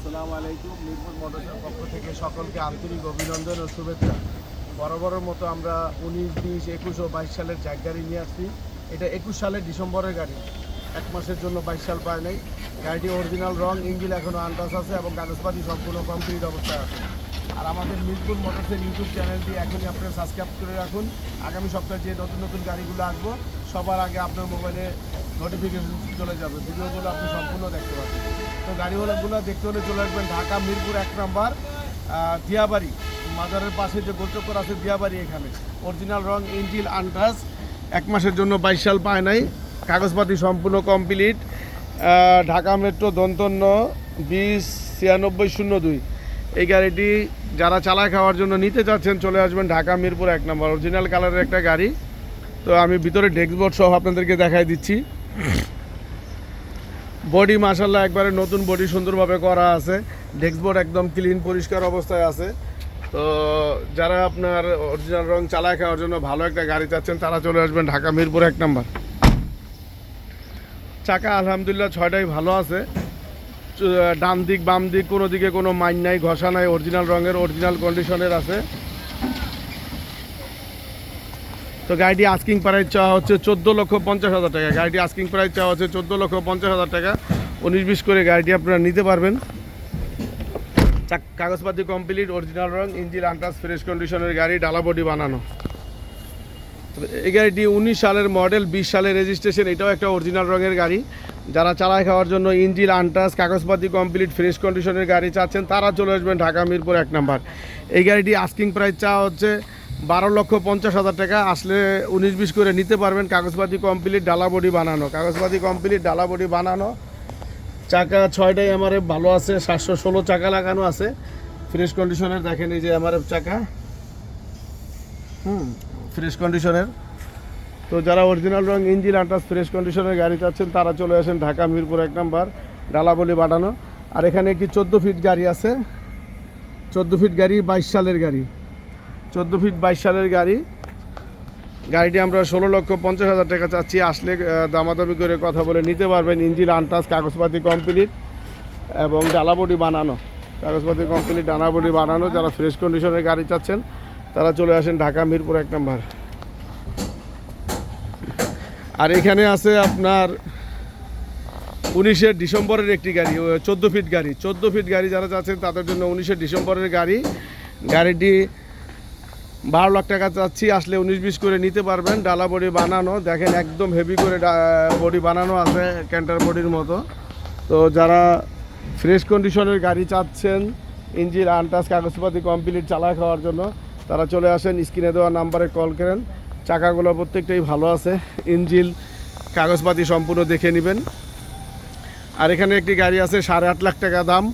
আসসালামু আলাইকুম, মিরপুর মোটরসের পক্ষ থেকে সকলকে আন্তরিক অভিনন্দন ও শুভেচ্ছা। বরাবরের মতো আমরা উনিশ, বিশ, একুশ ও বাইশ সালের জ্যাক গাড়ি নিয়ে আসছি। এটা একুশ সালের ডিসেম্বরের গাড়ি। এক মাসের জন্য বাইশ সাল পায় নাই। গাড়িটি অরিজিনাল, রং, ইঞ্জিন এখনও আনটাস আছে এবং কাগজপাতি সম্পূর্ণ কমপ্লিট অবস্থায় আছে। আর আমাদের মিরপুর মোটরসের ইউটিউব চ্যানেলটি এখনই আপনারা সাবস্ক্রাইব করে রাখুন। আগামী সপ্তাহে যে নতুন নতুন গাড়িগুলো আসব সবার আগে আপনার মোবাইলে নোটিফিকেশন চলে যাবে। ভিডিওগুলো আপনি সম্পূর্ণ দেখতে পাবেন তো গাড়িগুলো দেখতে হলে চলে আসবেন ঢাকা, মিরপুর এক নম্বর দিয়াবাড়ি। মাজারের পাশে যে গোচক্কর আছে দিয়াবাড়ি এখানে। অরিজিনাল রং ইঞ্জিল আনটাস এক মাসের জন্য বাইশ সাল পায় নাই। কাগজপাতি সম্পূর্ণ কমপ্লিট ঢাকা মেট্রো দন্তন্য বিশ ছিয়ানব্বই শূন্য দুই। এই গাড়িটি যারা চালায় খাওয়ার জন্য নিতে চাচ্ছেন চলে আসবেন ঢাকা, মিরপুর এক নম্বর অরিজিনাল কালারের একটা গাড়ি। তো আমি ভিতরে ডেস্কবোর্ড সহ আপনাদেরকে দেখাই দিচ্ছি। বডি মাসাল্লাহ একবারে নতুন বডি সুন্দরভাবে করা আছে। ডেস্কবোর্ড একদম ক্লিন পরিষ্কার অবস্থায় আছে। তো যারা আপনার অরিজিনাল রং চালায় খাওয়ার জন্য ভালো একটা গাড়ি চাচ্ছেন, তারা চলে আসবেন ঢাকা মিরপুর এক নম্বর। চাকা আলহামদুলিল্লাহ ছয়টাই ভালো আছে। ডান দিক, বাম দিক, কোনো দিকে কোনো মাইন নাই, ঘষা নাই অরিজিনাল রঙের অরিজিনাল কন্ডিশনের আছে। তো গাড়িটি আস্কিং প্রাইস চাওয়া হচ্ছে চোদ্দ লক্ষ পঞ্চাশ হাজার টাকা। গাড়িটি আস্কিং প্রাইস চাওয়া হচ্ছে চোদ্দ লক্ষ পঞ্চাশ হাজার টাকা। উনিশ বিশ করে গাড়িটি আপনারা নিতে পারবেন। চাক- কাগজপাতি কমপ্লিট অরিজিনাল রং ইঞ্জিন আন্টাস ফ্রেশ কন্ডিশনের গাড়ি, ডালা বডি বানানো। এই গাড়িটি উনিশ সালের মডেল বিশ সালের রেজিস্ট্রেশন এটাও একটা অরিজিনাল রঙের গাড়ি। যারা চালায় খাওয়ার জন্য ইঞ্জিল আন্টাস কাগজপাতি কমপ্লিট ফ্রেশ কন্ডিশনের গাড়ি চাচ্ছেন, তারা চলে আসবেন ঢাকা মিরপুর এক নাম্বার। এই গাড়িটি আস্কিং প্রাইস চাওয়া হচ্ছে বারো লক্ষ পঞ্চাশ হাজার টাকা আসলে উনিশ বিশ করে নিতে পারবেন কাগজপাতি কমপ্লিট ডালা বডি বানানো। কাগজপাতি কমপ্লিট ডালা বডি বানানো। চাকা ছয়টাই আমার ভালো আছে, সাতশো ষোলো চাকা লাগানো আছে। ফ্রেশ কন্ডিশনের দেখেন এই যে আমার চাকা। হুম ফ্রেশ কন্ডিশনের তো যারা অরিজিনাল রং ইঞ্জিন আটাস ফ্রেশ কন্ডিশনের গাড়ি চাচ্ছেন, তারা চলে আসেন ঢাকা মিরপুর এক নাম্বার ডালাবলি বাটানো আর এখানে একটি চোদ্দ ফিট গাড়ি আছে। চোদ্দ ফিট গাড়ি, বাইশ সালের গাড়ি। চোদ্দ ফিট বাইশ সালের গাড়ি। গাড়িটি আমরা ষোলো লক্ষ পঞ্চাশ হাজার টাকা চাচ্ছি। আসলে দামাদামি করে কথা বলে নিতে পারবেন। ইঞ্জিন আনটাস কাগজপাতি কমপ্লিট এবং ডালাবডি বানানো। কাগজপাতি কমপ্লিট ডানাবডি বানানো। যারা ফ্রেশ কন্ডিশনের গাড়ি চাচ্ছেন, তারা চলে আসেন ঢাকা মিরপুর এক নম্বর। আর এখানে আছে আপনার উনিশে ডিসেম্বরের একটি গাড়ি চোদ্দ ফিট গাড়ি। চোদ্দ ফিট গাড়ি যারা চাচ্ছেন, তাদের জন্য উনিশে ডিসেম্বরের গাড়ি। গাড়িটি বারো লাখ টাকা চাচ্ছি, আসলে উনিশ বিশ করে নিতে পারবেন। ডালা বডি বানানো, দেখেন একদম হেভি করে বডি বানানো আছে ক্যান্টার বডির মতো। তো যারা ফ্রেশ কন্ডিশনের গাড়ি চাচ্ছেন, ইঞ্জিন, আনটাস, কাগজপাতি কমপ্লিট চালা খাওয়ার জন্য, তারা চলে আসেন, স্ক্রিনে দেওয়া নাম্বারে কল করেন। চাকাগুলো প্রত্যেকটাই ভালো আছে। ইঞ্জিল কাগজপাতি সম্পূর্ণ দেখে নেবেন। আর এখানে একটি গাড়ি আছে, সাড়ে আট লাখ টাকা দাম।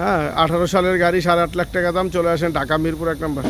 হ্যাঁ আঠারো সালের গাড়ি, সাড়ে আট লাখ টাকা দাম। চলে আসেন ঢাকা মিরপুর এক নম্বর।